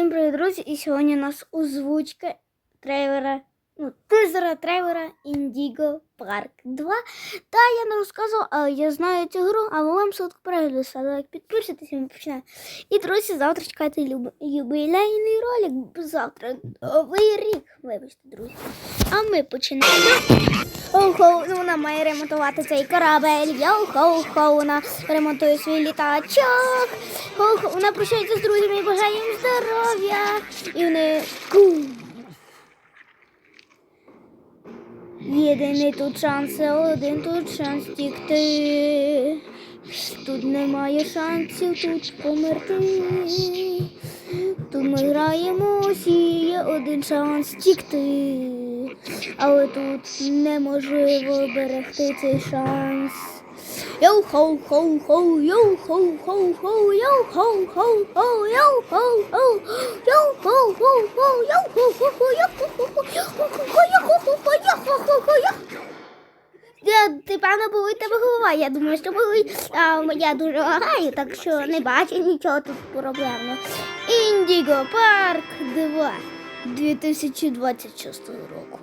Всім привіт, друзі! І сьогодні у нас озвучка трейлера, ну, тизера трейлера Indigo Park 2. Та я не розказував, але я знаю цю гру, а ви вам солодко перегляду. Ставте і ми починаємо. І, друзі, завтра чекайте люб... юбілейний ролик, завтра новий рік. Вибачте, друзі. А ми починаємо. Оу-хоу, ну, вона має ремонтувати цей корабель. Йоу-хоу-хоу, вона ремонтує свій літачок. Хоу-хоу, вона прощається з друзями і бажає їм здоров'я. І вони. ку. Єдиний тут шанс, один тут шанс тікти. Тут немає шансів тут померти. Тут ми граємо усі, є один шанс тікти. Але тут неможливо берегти цей шанс. Йоу хоу хоу хоу йоу хоу хоу хоу йоу хоу хоу хоу йоу хоу хоу йоу хоу хоу хоу йоу хоу хоу хоу йоу хоу хоу йоу хоу хоу йоу хоу хоу хоу йоу хоу хоу хоу йоу ти певно болить тебе голова. Я думаю, що болить. А, я дуже лагаю, так що не бачу нічого тут проблемного. Індіго Парк 2 2026 року.